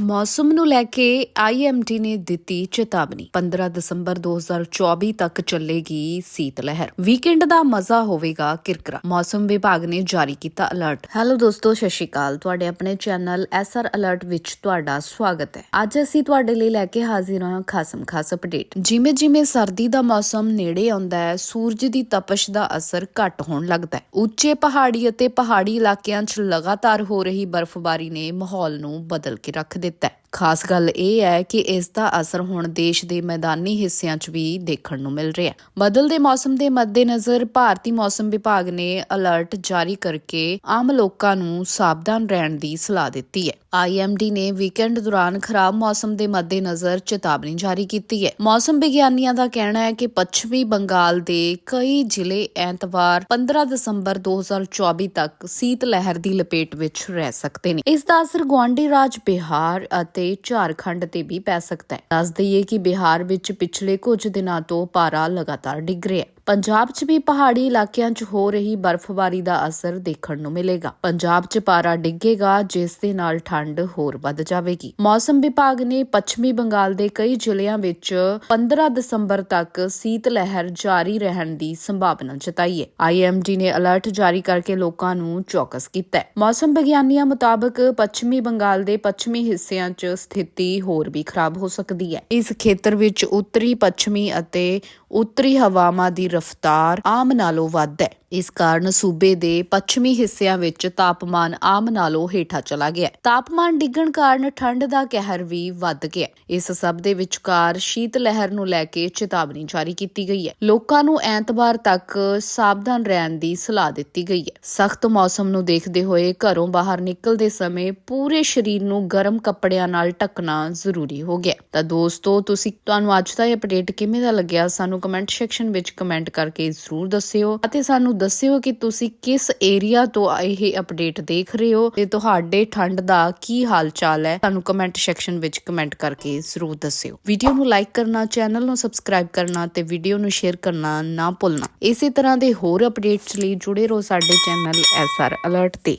ਮੌਸਮ ਨੂੰ ਲੈ ਕੇ ਆਈਐਮਡੀ ਨੇ ਦਿੱਤੀ ਚੇਤਾਵਨੀ। 15 ਦਸੰਬਰ 2024 ਤੱਕ ਚੱਲੇਗੀ ਸੀਤ ਲਹਿਰ। ਵੀਕਐਂਡ ਦਾ ਮਜ਼ਾ ਹੋਵੇਗਾ ਕਿਰਕਰਾ। ਮੌਸਮ ਵਿਭਾਗ ਨੇ ਜਾਰੀ ਕੀਤਾ ਅਲਰਟ। ਹੈਲੋ ਦੋਸਤੋ ਸਤਿ ਸ਼੍ਰੀ ਅਕਾਲ। ਤੁਹਾਡੇ ਆਪਣੇ ਚੈਨਲ ਐਸਆਰ ਅਲਰਟ ਵਿੱਚ ਤੁਹਾਡਾ ਸਵਾਗਤ ਹੈ। ਅੱਜ ਅਸੀਂ ਤੁਹਾਡੇ ਲਈ ਲੈ ਕੇ ਹਾਜ਼ਰ ਹਾਂ ਖਾਸਮ ਖਾਸ ਅਪਡੇਟ। ਜਿਵੇਂ ਜਿਵੇਂ ਸਰਦੀ ਦਾ ਮੌਸਮ ਨੇੜੇ ਆਉਂਦਾ ਹੈ ਸੂਰਜ ਦੀ ਤਪਸ਼ ਦਾ ਅਸਰ ਘੱਟ ਹੋਣ ਲੱਗਦਾ ਹੈ। ਉੱਚੇ ਪਹਾੜੀ ਅਤੇ ਪਹਾੜੀ ਇਲਾਕਿਆਂ 'ਚ ਲਗਾਤਾਰ ਹੋ ਰਹੀ ਬਰਫ਼ਬਾਰੀ ਨੇ ਮਾਹੌਲ ਨੂੰ ਬਦਲ ਕੇ ਰੱਖ ਦਿੱਤਾ ਹੈ ਖਾਸ ਗੱਲ ਇਹ ਹੈ ਕਿ ਇਸ ਦਾ ਅਸਰ ਹੁਣ ਦੇਸ਼ ਦੇ ਮੈਦਾਨੀ ਹਿੱਸਿਆਂ 'ਚ ਵੀ ਦੇਖਣ ਨੂੰ ਮਿਲ ਰਿਹਾ ਹੈ। ਬਦਲਦੇ ਮੌਸਮ ਦੇ ਮੱਦੇਨਜ਼ਰ ਭਾਰਤੀ ਮੌਸਮ ਵਿਭਾਗ ਨੇ ਅਲਰਟ ਜਾਰੀ ਕਰਕੇ ਆਮ ਲੋਕਾਂ ਨੂੰ ਸਾਵਧਾਨ ਰਹਿਣ ਦੀ ਸਲਾਹ ਦਿੱਤੀ ਹੈ। ਆਈਐਮਡੀ ਨੇ ਵੀਕਐਂਡ ਦੌਰਾਨ ਖਰਾਬ ਮੌਸਮ ਦੇ ਮੱਦੇਨਜ਼ਰ ਚੇਤਾਵਨੀ ਜਾਰੀ ਕੀਤੀ ਹੈ। ਮੌਸਮ ਵਿਗਿਆਨੀਆਂ ਦਾ ਕਹਿਣਾ ਹੈ ਕਿ ਪੱਛਮੀ ਬੰਗਾਲ ਦੇ ਕਈ ਜ਼ਿਲ੍ਹੇ ਐਤਵਾਰ 15 ਦਸੰਬਰ 2024 ਤੱਕ ਸੀਤ ਲਹਿਰ ਦੀ ਲਪੇਟ ਵਿੱਚ ਰਹਿ ਸਕਦੇ ਨੇ। ਇਸ ਦਾ ਅਸਰ ਗੁਆਂਢੀ ਰਾਜ ਬਿਹਾਰ ਅਤੇ ਝਾਰਖੰਡ ਤੇ ਵੀ ਪੈ ਸਕਦਾ ਹੈ। ਦੱਸ ਦਈਏ ਕਿ ਬਿਹਾਰ ਵਿੱਚ ਪਿਛਲੇ ਕੁਝ ਦਿਨਾਂ ਤੋਂ ਪਾਰਾ ਲਗਾਤਾਰ ਡਿੱਗ ਰਿਹਾ ਹੈ। ਪੰਜਾਬ 'ਚ ਵੀ ਪਹਾੜੀ ਇਲਾਕਿਆਂ 'ਚ ਹੋ ਰਹੀ ਬਰਫ਼ਬਾਰੀ ਦਾ ਅਸਰ ਦੇਖਣ ਨੂੰ ਮਿਲੇਗਾ। ਪੰਜਾਬ 'ਚ ਪਾਰਾ ਡਿੱਗੇਗਾ, ਜਿਸ ਦੇ ਨਾਲ ਠੰਡ ਹੋਰ ਵੱਧ ਜਾਵੇਗੀ। ਮੌਸਮ ਵਿਭਾਗ ਨੇ ਪੱਛਮੀ ਬੰਗਾਲ ਦੇ ਕਈ ਜ਼ਿਲ੍ਹਿਆਂ ਵਿੱਚ 15 ਦਸੰਬਰ ਤੱਕ ਸੀਤ ਲਹਿਰ ਜਾਰੀ ਰਹਿਣ ਦੀ ਸੰਭਾਵਨਾ ਜਤਾਈ ਹੈ। ਆਈਐਮਡੀ ਨੇ ਅਲਰਟ ਜਾਰੀ ਕਰਕੇ ਲੋਕਾਂ ਨੂੰ ਚੌਕਸ ਕੀਤਾ ਹੈ। ਮੌਸਮ ਵਿਗਿਆਨੀਆਂ ਮੁਤਾਬਕ ਪੱਛਮੀ ਬੰਗਾਲ ਦੇ ਪੱਛਮੀ ਹਿੱਸਿਆਂ 'ਚ ਸਥਿਤੀ ਹੋਰ ਵੀ ਖਰਾਬ ਹੋ ਸਕਦੀ ਹੈ। ਇਸ ਖੇਤਰ ਵਿੱਚ ਉੱਤਰੀ, ਪੱਛਮੀ ਅਤੇ ਉੱਤਰੀ ਹਵਾਵਾਂ ਦੀ ਰਫ਼ਤਾਰ ਆਮ ਨਾਲੋਂ ਵੱਧ ਹੈ ਇਸ ਕਾਰਨ ਸੂਬੇ ਦੇ ਪੱਛਮੀ ਹਿੱਸਿਆਂ ਵਿੱਚ ਤਾਪਮਾਨ ਆਮ ਨਾਲੋਂ ਹੇਠਾਂ ਚਲਾ ਗਿਆ। ਤਾਪਮਾਨ ਡਿੱਗਣ ਕਾਰਨ ਠੰਡ ਦਾ ਕਹਿਰ ਵੀ ਵੱਧ ਗਿਆ। ਇਸ ਸਭ ਦੇ ਵਿਚਕਾਰ ਸ਼ੀਤ ਲਹਿਰ ਨੂੰ ਲੈ ਕੇ ਚੇਤਾਵਨੀ ਜਾਰੀ ਕੀਤੀ ਗਈ ਹੈ। ਲੋਕਾਂ ਨੂੰ ਐਤਵਾਰ ਤੱਕ ਸਾਵਧਾਨ ਰਹਿਣ ਦੀ ਸਲਾਹ ਦਿੱਤੀ ਗਈ ਹੈ। ਸਖਤ ਮੌਸਮ ਨੂੰ ਦੇਖਦੇ ਹੋਏ ਘਰੋਂ ਬਾਹਰ ਨਿਕਲਦੇ ਸਮੇਂ ਪੂਰੇ ਸਰੀਰ ਨੂੰ ਗਰਮ ਕੱਪੜਿਆਂ ਨਾਲ ਢੱਕਣਾ ਜ਼ਰੂਰੀ ਹੋ ਗਿਆ। ਤਾਂ ਦੋਸਤੋ, ਤੁਸੀਂ, ਤੁਹਾਨੂੰ ਅੱਜ ਦਾ ਇਹ ਅਪਡੇਟ ਕਿਵੇਂ ਦਾ ਲੱਗਿਆ? ਸਾਨੂੰ ਕਮੈਂਟ ਸੈਕਸ਼ਨ ਵਿੱਚ ਕਮੈਂਟ ਕਰਕੇ ਜ਼ਰੂਰ ਦੱਸਿਓ ਅਤੇ ਸਾਨੂੰ ਸਾਨੂੰ ਦੱਸਿਓ ਕਿ ਤੁਸੀਂ ਕਿਸ ਏਰੀਆ ਤੋਂ ਇਹ ਅਪਡੇਟ ਦੇਖ ਰਹੇ ਹੋ ਤੇ ਤੁਹਾਡੇ ਠੰਡ ਦਾ ਕੀ ਹਾਲ ਚਾਲ ਹੈ, ਸਾਨੂੰ ਕਮੈਂਟ ਸੈਕਸ਼ਨ ਵਿੱਚ ਕਮੈਂਟ ਕਰਕੇ ਜ਼ਰੂਰ ਦੱਸਿਓ। ਵੀਡੀਓ ਨੂੰ ਲਾਈਕ ਕਰਨਾ ਚੈਨਲ ਨੂੰ ਸਬਸਕ੍ਰਾਈਬ ਕਰਨਾ ਤੇ ਵੀਡੀਓ ਨੂੰ ਸ਼ੇਅਰ ਕਰਨਾ ਨਾ ਭੁੱਲਣਾ। ਇਸੇ ਤਰ੍ਹਾਂ ਦੇ ਹੋਰ ਅਪਡੇਟਸ ਲਈ ਜੁੜੇ ਰਹੋ ਸਾਡੇ ਚੈਨਲ ਐਸਆਰ ਅਲਰਟ ਤੇ।